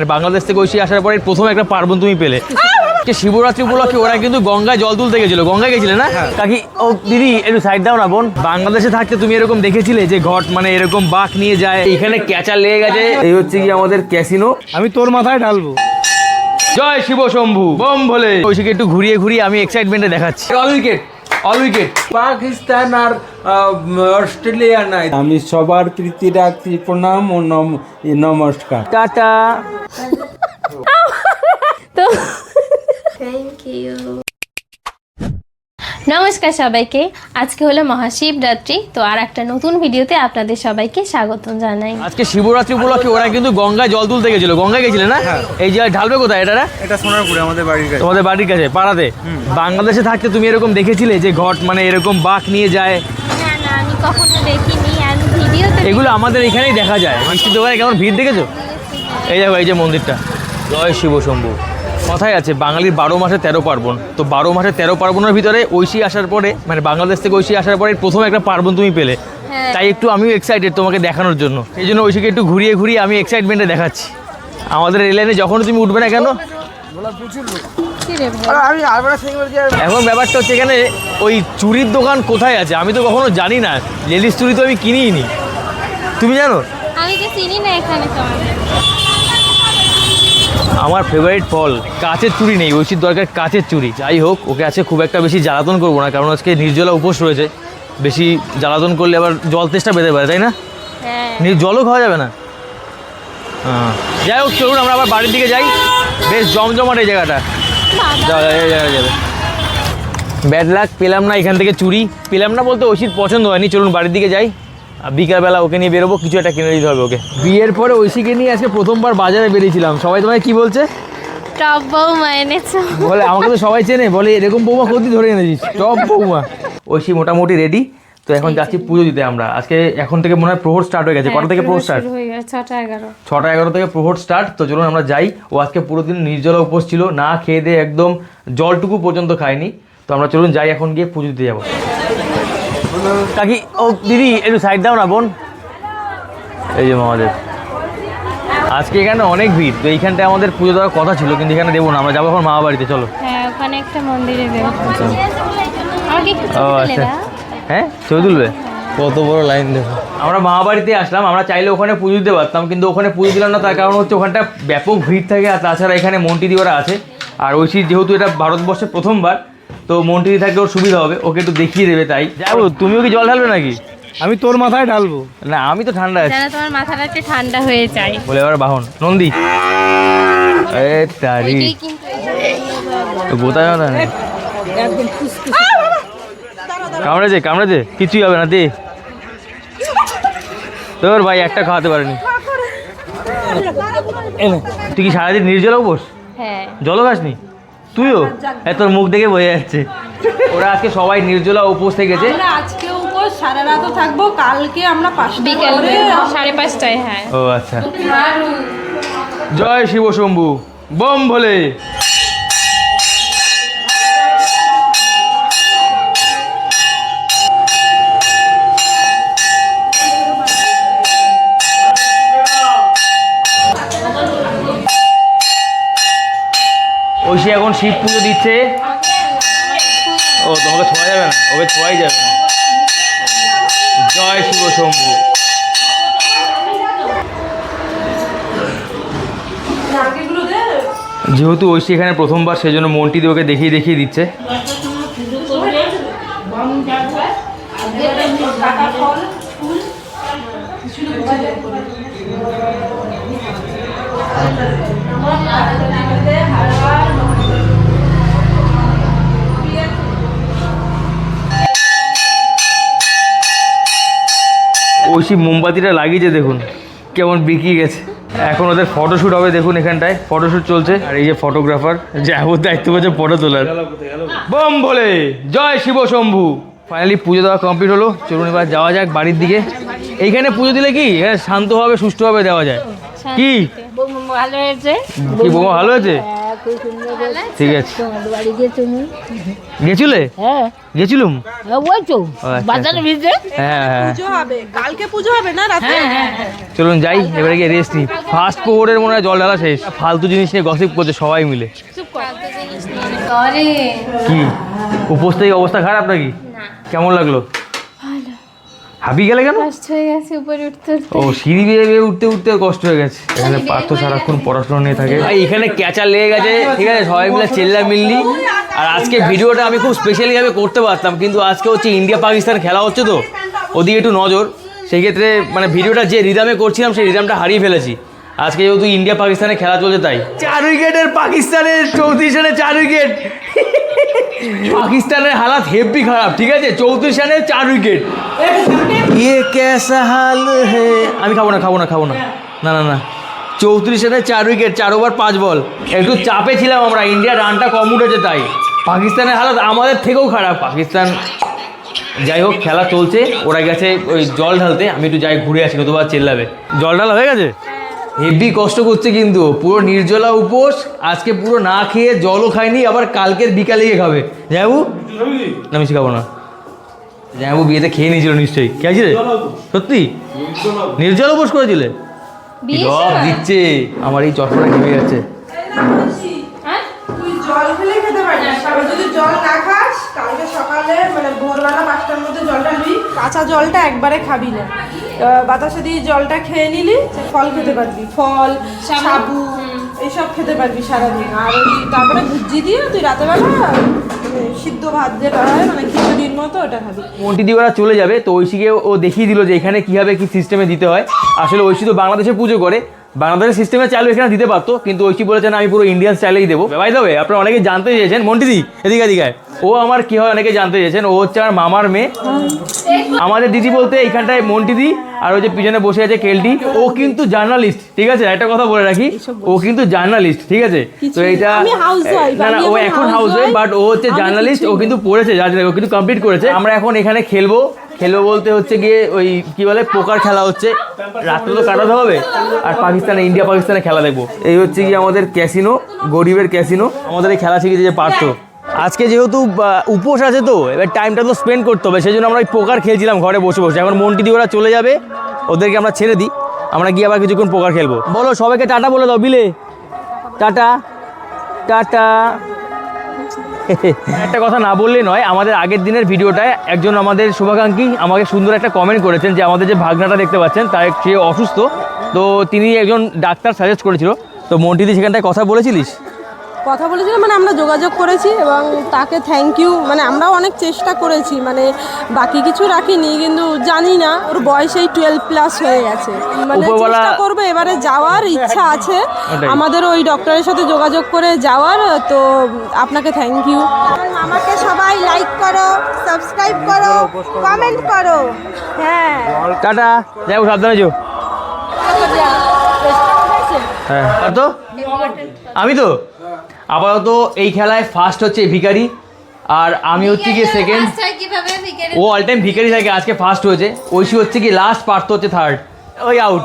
মানে বাংলাদেশ থেকে ঐশী আসার পরে প্রথম একটা পার্বণ তুমি পেলে। শিবরাত্রি উপলক্ষে ওরা কিন্তু গঙ্গায় জল তুলতে গেছিল। গঙ্গায় গেছিলে না? কাকি ও দিদি একটু সাইড দাও না বোন। বাংলাদেশে থাকতে তুমি এরকম দেখেছিলে যে ঘট মানে এরকম বাঘ নিয়ে যায় এখানে ক্যাচা লেগে গেছে? এই হচ্ছে কি আমাদের ক্যাসিনো আমি তোর মাথায় ঢালবো। জয় শিব শম্ভু বম বলে ঐশীকে একটু ঘুরিয়ে ঘুরিয়ে আমি এক্সাইটমেন্টে দেখাচ্ছি। All wicket all wicket Pakistan আর অস্ট্রেলিয়া নাই। আমি সবার প্রীতি রাখছি প্রণাম ও নমস্কার। টাটা। তো থ্যাংক ইউ নমস্কার সবাইকে। আজকে হলো মহাশিবরাত্রি তো আর একটা নতুন ভিডিওতে আপনাদের সবাইকে স্বাগত জানাই। আজকে শিবরাত্রি উপলক্ষে ওরা কিন্তু গঙ্গায় জল তুলতে গেছিল। গঙ্গায় গেছিলে না? এই যে ঢালবে কোথায় এটা এটা সোনারপুরে আমাদের বাড়ির কাছে। তোমাদের বাড়ির কাছে পাড়াতে। বাংলাদেশে থাকতে তুমি এরকম দেখেছিলে যে ঘট মানে এরকম বাঘ নিয়ে যায় কখনো দেখিনি এগুলো আমাদের এখানেই দেখা যায়। মিষ্টির দোকানে কেমন ভিড় দেখেছ? এই দেখো এই যে মন্দিরটা। জয় শিব শম্ভু। কথাই আছে বাঙালির বারো মাসে তেরো পার্বণ। তো বারো মাসে তেরো পার্বণের ভিতরে ঐশী আসার পরে মানে বাংলাদেশ থেকে ঐশী আসার পরে প্রথম একটা পার্বণ তুমি পেলে। হ্যাঁ। তাই একটু আমিও এক্সাইটেড তোমাকে দেখানোর জন্য। এই জন্য ঐশীকে একটু ঘুরিয়ে ঘুরিয়ে আমি এক্সাইটমেন্টে দেখাচ্ছি। আমাদের এই লাইনে যখন তুমি উঠবে না কেন? এখন ব্যাপারটা হচ্ছে এখানে ওই চুরির দোকান কোথায় আছে? আমি তো কখনো জানি না। লেডিস চুরি তো আমি কিনিই নি। তুমি জানো? আমি তো চিনি না এখানে আমার ফেভারিট ফল কাঁচের চুরি নেই ঐশীর দরকার কাঁচের চুরি। যাই হোক ওকে আছে খুব একটা বেশি জ্বালাতন করব না কারণ আজকে নির্জলা উপোস রয়েছে। বেশি জ্বালাতন করলে আবার জল তেষ্টা পেতে পারে তাই না? হ্যাঁ। জলও খাওয়া যাবে না। হ্যাঁ যাই হোক চলুন আমরা আবার বাড়ির দিকে যাই। বেশ জমজমাট এই জায়গাটা। ব্যাড লাক পেলাম না এখান থেকে চুরি। পেলাম না বলতে ঐশীর পছন্দ হয়নি। চলুন বাড়ির দিকে যাই। আর বিকালবেলা ওকে নিয়ে বেরোবো কিছু একটা কিনে দিতে হবে ওকে। বিয়ের পরে ঐশীকে নিয়ে আজকে প্রথমবার বাজারে বেরিয়েছিলাম। সবাই তোমায় কি বলছে? টপ বৌমা এনেছো। বলে আমাকে তো সবাই চেনে। বলে এরকম বৌমা কতি ধরে এনেছিস? টপ বৌমা। ঐশী মোটামুটি রেডি তো এখন যাচ্ছি পুজো দিতে আমরা। আজকে এখন থেকে মনে হয় প্রহর স্টার্ট হয়ে গেছে। কটা থেকে প্রহর স্টার্ট হয়ে গেছে ছটা এগারো। ছটা এগারো থেকে প্রহর স্টার্ট তো চলুন আমরা যাই। ও আজকে পুরো দিন নির্জলা উপোস ছিল। না খেয়ে দিয়ে একদম জলটুকু পর্যন্ত খায়নি। তো আমরা চলুন যাই এখন গিয়ে পুজো দিতে যাব। কাকি ও দিদি একটু সাইড দাও না বোন। এই যে আমাদের আজকে এখানে অনেক ভিড়। তো এইখানটায় আমাদের পুজো দেওয়ার কথা ছিল কিন্তু এখানে দেবো না। আমরা যাব এখন মামা বাড়িতে চলো। হ্যাঁ ওখানে একটা মন্দিরে দেবো। আমাকে একটু হ্যাঁ ছবি তুলবে কত বড় লাইন দেখো। আমরা মামাবাড়িতে আসলাম আমরা চাইলে ওখানে পুজো দিতে পারতাম কিন্তু ওখানে পুজো দিলাম না তার কারণ হচ্ছে ওখানটা ব্যাপক ভিড় থাকে আর তাছাড়া এখানে মন্টি দিওরা আছে। আর ঐশী যেহেতু এটা ভারতবর্ষে প্রথমবার তো মন্টি দি থাকলে ওর সুবিধা হবে ওকে একটু দেখিয়ে দেবে তাই। যাব তুমিও কি জল ঢালবে নাকি? আমি তোর মাথায় ঢালবো। না আমি তো ঠান্ডা আছি। তোমার মাথাটা একটু ঠান্ডা হয়ে যায়। বলে এবার বাহন। নন্দী। এ তারি। এটাই কিন্তু গোতা কথা নেই কামড়েছে কামড়েছে কিছুই হবে না দে। তোর ভাই একটা খাওয়াতে পারেনি। তুই কি সারাদিন নির্জলা উপোস হ্যাঁ। জলও খাসনি? তুইও? হ্যাঁ তোর মুখ দেখে বোঝা যাচ্ছে। ওরা আজকে সবাই নির্জলা উপোস থেকে গেছে। আমরা আজকে উপর সারা রাতও থাকব। কালকে আমরা পাঁচটা বিকেল সাড়ে পাঁচটায় হ্যাঁ। ও আচ্ছা। জয় শিব শম্ভু। বম ভোলে। ঐশী এখন শিব পুজো দিচ্ছে। ও তোমাকে ছোঁয়া যাবে না? ওকে ছোঁয়াই যাবে না। জয় শিব শম্ভু। যেহেতু ঐশী এখানে প্রথমবার সেজন্য জন্য মন্টি দিয়ে ওকে দেখিয়ে দেখিয়ে দিচ্ছে। ঐশী মোমবাতিটা লাগিয়েছে দেখুন কেমন বিকিয়ে গেছে। এখন ওদের ফটোশ্যুট হবে দেখুন এখানটায় ফটোশ্যুট চলছে। আর এই যে ফটোগ্রাফার যে ওর দায়িত্ব পাচ্ছে ফটো তোলার। বম বলে জয় শিব শম্ভু। ফাইনালি পুজো দেওয়া কমপ্লিট হলো চলুন এবার যাওয়া যাক বাড়ির দিকে। এইখানে পুজো দিলে কি? শান্তভাবে সুষ্ঠুভাবে দেওয়া যায়। কি? ভালো হয়েছে? কি বোমা ভালো হয়েছে। ঠিক আছে। বাড়ি গেছিলে? হ্যাঁ। গেছিলুম? হ্যাঁ, ওই তো আচ্ছা, বাজারের ভিতরে হ্যাঁ হ্যাঁ। পুজো হবে। কালকে পুজো হবে না রাতে চলুন যাই এবারে গিয়ে রেস্ট নিই। ফার্স্ট প্রহরের মনে হয় জল ঢালা শেষ। ফালতু জিনিস নিয়ে গসিপ করছে সবাই মিলে। কি? উপোস থেকে অবস্থা খারাপ নাকি? কেমন লাগল? হাবি গেলে কেন? কষ্ট হয়ে গেছে উপরে উঠতে ও সিঁড়ি বেয়ে বেয়ে উঠতে উঠতে কষ্ট হয়ে গেছে। এখানে পার্থ সারাক্ষণ পড়াশোনা নিয়ে থাকে। ভাই এখানে ক্যাচার লেগে গেছে ঠিক আছে? সবাই মিলে চেল্লা মিললি আর আজকে ভিডিওটা আমি খুব স্পেশালি ভাবে করতে পারতাম কিন্তু আজকে হচ্ছে ইন্ডিয়া পাকিস্তান খেলা হচ্ছে তো ওদিকে একটু নজর। সেই ক্ষেত্রে মানে ভিডিওটা যে রিদামে করছিলাম সেই রিদামটা হারিয়ে ফেলেছি। আজকে যেহেতু ইন্ডিয়া পাকিস্তানে খেলা চলছে তাই। চার উইকেটের পাকিস্তানের চৌত্রিশ রানে চার উইকেট পাকিস্তানের হালাত হেভি খারাপ ঠিক আছে? চৌত্রিশ রানে চার উইকেট। ইয়ে হাল হে? আমি খাব না খাব না খাব না। না না না। চৌত্রিশ রানে চার উইকেট চার ওভার পাঁচ বল। একটু চাপে ছিলাম আমরা ইন্ডিয়ার রানটা কম উঠেছে তাই। পাকিস্তানের হালাত আমাদের থেকেও খারাপ। পাকিস্তান যাই হোক খেলা চলছে। ওরা গেছে ওই জল ঢালতে। আমি একটু যাই ঘুরে আসি নতুবা চেল্লাবে। জল ঢালা হয়ে গেছে? হেভি কষ্ট করছে কিন্তু। পুরো নির্জলা উপোস আজকে পুরো না খেয়ে জলও খায়নি আবার কালকের বিকালে গিয়ে খাবে। যাবু না মিশি খাব না। যাবু বিয়েতে খেয়ে নিয়েছিল নিশ্চয়ই। কে আছে রে? সত্যি? নির্জল উপোস। করেছিলে? জব দিচ্ছে আমার এই চশমাটা ঘেমে যাচ্ছে। তুই জল খেলে খেতে পারিস। আবার যদি জল না খাস কালকে সকালে মানে কাঁচা জলটা একবারে খাবি না। বাতাসে দিয়ে জলটা খেয়ে নিলি ফল খেতে পারবি। ফল সাবু এইসব খেতে পারবি সারাদিন। আর ওই তারপরে ভুজি দিয়ে তুই রাতেবেলা মানে সিদ্ধ ভাত যেটা হয় মানে খিচুড়ির মতো ওটা খাবি। মন্টি দিয়ে ওরা চলে যাবে তো ঐশীকে ও দেখিয়ে দিল যে এখানে কীভাবে কী সিস্টেমে দিতে হয়। আসলে ঐশী তো বাংলাদেশে পুজো করে বাংলাদেশের সিস্টেমে চালু এখানে দিতে পারতো কিন্তু ঐশী বলেছেন আমি পুরো ইন্ডিয়ান স্টাইলেই দেবো। ভাই দেবে আপনারা অনেকে জানতে চেয়েছেন মন্টি দি এদিকে এদিকে ও আমার কি হয় অনেকে জানতে চেয়েছেন ও হচ্ছে আমার মামার মেয়ে। আমাদের দিদি বলতে এইখানটায় মন্টি দি আর ওই যে পিছনে বসে আছে কেলটি। ও কিন্তু জার্নালিস্ট ঠিক আছে? একটা কথা বলে রাখি ও কিন্তু জার্নালিস্ট ঠিক আছে? তো housewife, না না ও এখন হাউস বাট ও হচ্ছে জার্নালিস্ট ও কিন্তু পড়েছে ও কিন্তু কমপ্লিট করেছে। আমরা এখন এখানে খেলব। খেলব বলতে হচ্ছে গিয়ে ওই কি বলে পোকার খেলা হচ্ছে। রাত্রে তো কাটাতে হবে, আর পাকিস্তানে, ইন্ডিয়া পাকিস্তানে খেলা দেখব। এই হচ্ছে গিয়ে আমাদের ক্যাসিনো গরিবের ক্যাসিনো আমাদের এই খেলা শিখেছে যে পারতো আজকে যেহেতু উপোস আছে তো, এবার টাইমটা তো স্পেন্ড করতে হবে, সেই জন্য আমরা ওই পোকার খেলছিলাম, ঘরে বসে বসে। এখন মন্টি দিয়ে ওরা চলে যাবে, ওদেরকে আমরা ছেড়ে দিই, আমরা গিয়ে আবার কিছুক্ষণ পোকার খেলব। বলো, সবাইকে টাটা বলে দাও, বিলে। টাটা। টাটা। একটা কথা না বললেই নয়, আমাদের আগের দিনের ভিডিওটায় একজন আমাদের শুভাকাঙ্ক্ষী আমাকে সুন্দর একটা কমেন্ট করেছেন যে আমাদের যে ভাগনাটা দেখতে পাচ্ছেন, তার সে অসুস্থ, তো তিনি একজন ডাক্তার সাজেস্ট করেছিল। তো মন্টিদি সেখানটায় কথা বলেছিলিস? কথা বলেছিলাম মানে আমরা যোগাযোগ করেছি এবং তাকে থ্যাংক ইউ মানে আমরাও অনেক চেষ্টা করেছি মানে বাকি কিছু রাখিনি কিন্তু জানি না ওর বয়স এই টুয়েলভ প্লাস হয়ে গেছে। মানে চেষ্টা করব এবারে যাওয়ার ইচ্ছা আছে। আমাদের ওই ডক্টরের সাথে যোগাযোগ করে যাওয়ার তো আপনাকে থ্যাংক ইউ আমাকে সবাই লাইক করো সাবস্ক্রাইব করো কমেন্ট করো। হ্যাঁ। টাটা। যাই সাবধানে যো হ্যাঁ। আর তো? আমি তো? আপাতত এই খেলায় ফার্স্ট হচ্ছে ভিকারি আর আমি হচ্ছে কি সেকেন্ড ও অল টাইম ভিকারি থাকে আজকে ফার্স্ট হয়েছে। ঐশী হচ্ছে কি লাস্ট পার্থ হচ্ছে থার্ড ওই আউট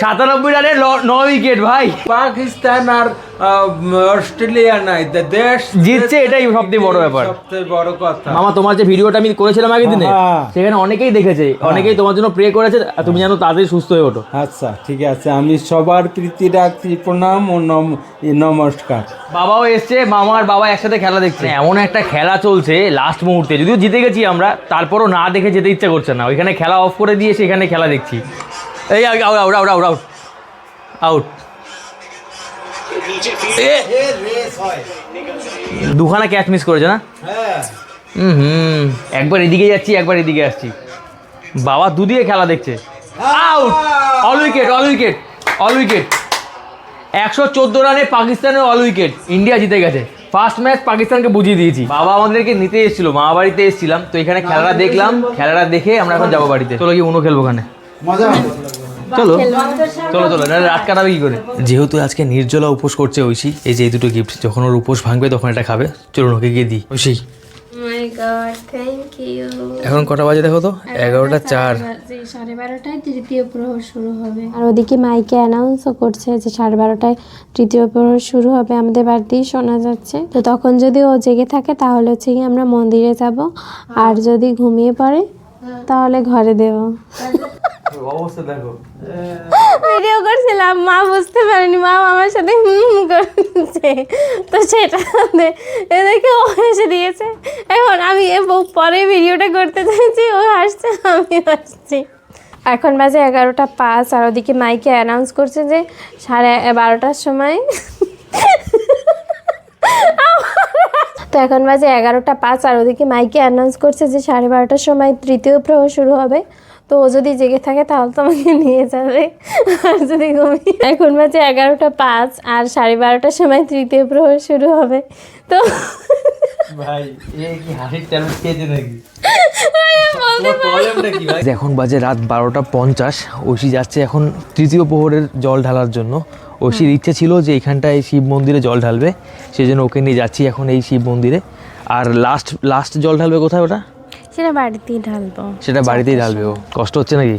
সাতানব্বই রানে ন নয় উইকেট ভাই। পাকিস্তান আর অস্ট্রেলিয়া নাই দেশ জিতছে এটাই সবথেকে বড় ব্যাপার। সবথেকে বড় কথা। মামা তোমার যে ভিডিওটা আমি করেছিলাম আগের দিনে হ্যাঁ। সেখানে অনেকেই দেখেছে অনেকেই তোমার জন্য প্রে করেছে তুমি জানো তাড়াতাড়ি সুস্থ হয়ে ওঠো। আচ্ছা ঠিক আছে আমি সবার প্রীতি রাখছি প্রণাম ও নম- নমস্কার। বাবাও এসছে মামা আর বাবা একসাথে খেলা দেখছে। এমন একটা খেলা চলছে লাস্ট মুহূর্তে যদিও জিতে গেছি আমরা তারপরও না দেখে যেতে ইচ্ছা করছে না। ওইখানে খেলা অফ করে দিয়ে সেখানে খেলা দেখছি। এই out out out out out out. দুখানা ক্যাচ মিস করেছে না? হুম একবার এদিকে যাচ্ছি, একবার এদিকে আসছি। বাবা দুদিকে খেলা দেখছে। Out all wicket all wicket all wicket একশো চোদ্দ রানে পাকিস্তানের অল উইকেট ইন্ডিয়া জিতে গেছে। ফার্স্ট ম্যাচ পাকিস্তানকে বুঝিয়ে দিয়েছি। বাবা আমাদেরকে নিতে এসেছিল, মা বাড়িতে এসেছিলাম। তো এখানে খেলাটা দেখলাম, খেলাটা দেখে আমরা এখন যাব বাড়িতে। চলো কি উনো খেলব ওখানে। চলো। চলো চলো না রাত কাটাবে কি করে? যেহেতু আজকে নির্জলা উপোস করছে ঐশী এই যে এই দুটো গিফট যখন ওর উপোস ভাঙবে তখন এটা খাবে। চলুন ওকে গিয়ে দিই। ঐশী। গড থ্যাংক ইউ এখন কটা বাজে দেখো তো? এগারোটা চার সাড়ে বারোটায় তৃতীয় প্রহর শুরু হবে। আর ওদিকে মাইকে অ্যানাউন্সও করছে যে সাড়ে বারোটায় তৃতীয় প্রহর শুরু হবে। আমাদের বাড়িতেই শোনা যাচ্ছে। তো তখন যদি ও জেগে থাকে তাহলে হচ্ছে কি আমরা মন্দিরে যাব। আর যদি ঘুমিয়ে পড়ে তাহলে ঘরে দেব। ভিডিও করছিলাম, মা বুঝতে পারেনি, মা আমার সাথে হুম করছে। তো সেটা দেখে ও হেসে দিয়েছে। এখন আমি এ পরে ভিডিওটা করতে চাইছি, ও হাসছে, আমি হাসছি। এখন বাজে এগারোটা পাঁচ, আর ওদিকে মাইকে অ্যানাউন্স করছে যে সাড়ে বারোটার সময়। তো এখন বাজে এগারোটা পাঁচ, আর ওদিকে মাইকে অ্যানাউন্স করছে যে সাড়ে বারোটার সময় তৃতীয় প্রহর শুরু হবে। তো ও যদি জেগে থাকে তাহলে তো আমাকে নিয়ে যাবে। আর যদি ঘুমিয়ে এখন বাজে এগারোটা পাঁচ আর সাড়ে বারোটার সময় তৃতীয় প্রহর শুরু হবে। তো এখন বাজে রাত বারোটা পঞ্চাশ ঐশী যাচ্ছে এখন তৃতীয় প্রহরের জল ঢালার জন্য। ঐশীর ইচ্ছে ছিল যে এখানটায় শিব মন্দিরে জল ঢালবে সেই জন্য ওকে নিয়ে যাচ্ছি এখন এই শিব মন্দিরে। আর লাস্ট লাস্ট জল ঢালবে কোথায় ওটা? সেটা বাড়িতেই ঢালবো। সেটা বাড়িতেই ঢালবে ও। কষ্ট হচ্ছে নাকি?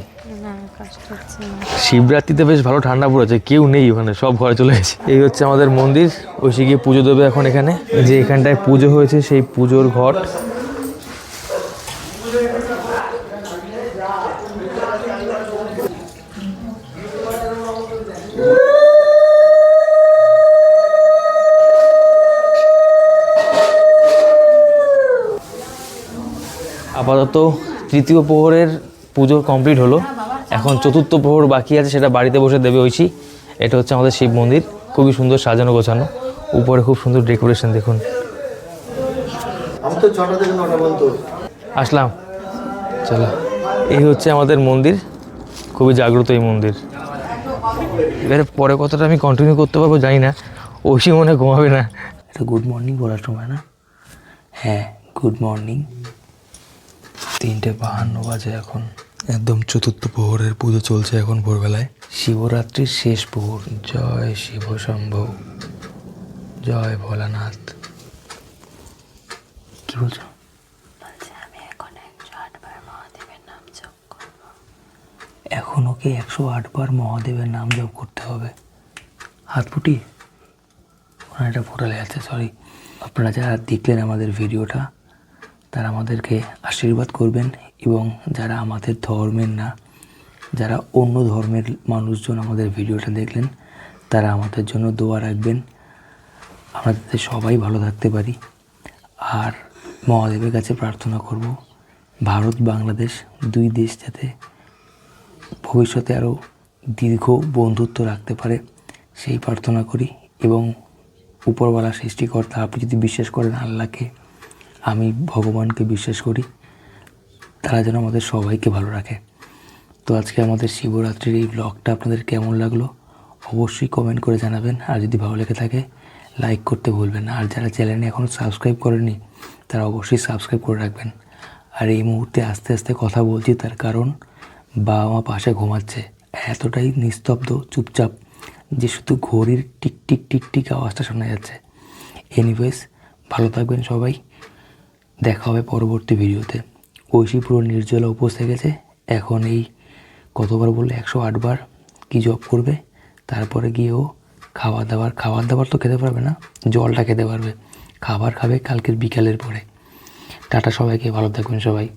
শিবরাত্রিতে বেশ ভালো ঠান্ডা পড়েছে কেউ নেই ওখানে সব ঘরে চলে গেছে। এই হচ্ছে আমাদের মন্দির ঐশী গিয়ে পুজো দেবে এখন এখানে। যে এখানটায় পুজো হয়েছে সেই পুজোর ঘট আপাতত তৃতীয় প্রহরের পুজো কমপ্লিট হলো। এখন চতুর্থ প্রহর বাকি আছে সেটা বাড়িতে বসে দেবে ঐশী। এটা হচ্ছে আমাদের শিব মন্দির খুবই সুন্দর সাজানো গোছানো। উপরে খুব সুন্দর ডেকোরেশন দেখুন। আসলাম। চলো। এই হচ্ছে আমাদের মন্দির খুবই জাগ্রত এই মন্দির। এবারে পরে কথাটা আমি কন্টিনিউ করতে পারব জানি না। ঐশী মনে ঘুমাবে না। এটা গুড মর্নিং বলার সময় না। হ্যাঁ গুড মর্নিং। তিনটে বাহান্ন বাজে এখন। একদম চতুর্থ প্রহরের পুজো চলছে এখন ভোরবেলায়। শিবরাত্রির শেষ প্রহর। জয় শিব শম্ভ। জয় ভোলানাথ। কি বলছো? এখন ওকে একশো আটবার মহাদেবের নাম জপ করতে হবে। হাত ফুটি ওনার এটা ফোটালে আছে সরি আপনারা যারা দেখলেন আমাদের ভিডিওটা তারা আমাদেরকে আশীর্বাদ করবেন এবং যারা আমাদের ধর্মের না, যারা অন্য ধর্মের মানুষজন আমাদের ভিডিওটা দেখলেন, তারা আমাদের জন্য দোয়া রাখবেন। আমরা যাতে সবাই ভালো থাকতে পারি। আর মহাদেবের কাছে প্রার্থনা করব, ভারত, বাংলাদেশ, দুই দেশ যাতে ভবিষ্যতে আরও দীর্ঘ বন্ধুত্ব রাখতে পারে, সেই প্রার্থনা করি। এবং উপরওয়ালা সৃষ্টিকর্তা, আপনি যদি বিশ্বাস করেন আল্লাহকে আমি ভগবানকে বিশ্বাস করি, তারা যেন আমাদের সবাইকে ভালো রাখে। তো আজকে আমাদের শিবরাত্রির এই ব্লগটা আপনাদের কেমন লাগল, অবশ্যই কমেন্ট করে জানাবেন। আর যদি ভালো লেগে থাকে লাইক করতে ভুলবেন না। আর যারা চ্যানেলে এখনও সাবস্ক্রাইব করেনি তারা অবশ্যই সাবস্ক্রাইব করে রাখবেন। আর এই মুহূর্তে আস্তে আস্তে কথা বলছি তার কারণ, বাবা মা পাশে ঘুমাচ্ছে। এতটাই নিস্তব্ধ, চুপচাপ, যে শুধু ঘড়ির টিক টিক টিক টিক আওয়াজটা শোনা যাচ্ছে। এনিওয়েজ ভালো থাকবেন সবাই। দেখা হবে পরবর্তী ভিডিওতে। ঐশী পুরো নির্জলা উপোস গেছে। এখন এই কতবার বললে? একশো আটবার কী জব করবে? তারপরে গিয়ে ও খাবার দাবার খাবার দাবার তো খেতে পারবে না, জলটা খেতে পারবে। খাবার খাবে কালকের বিকালের পরে। টাটা সবাইকে, ভালো থাকবেন সবাই।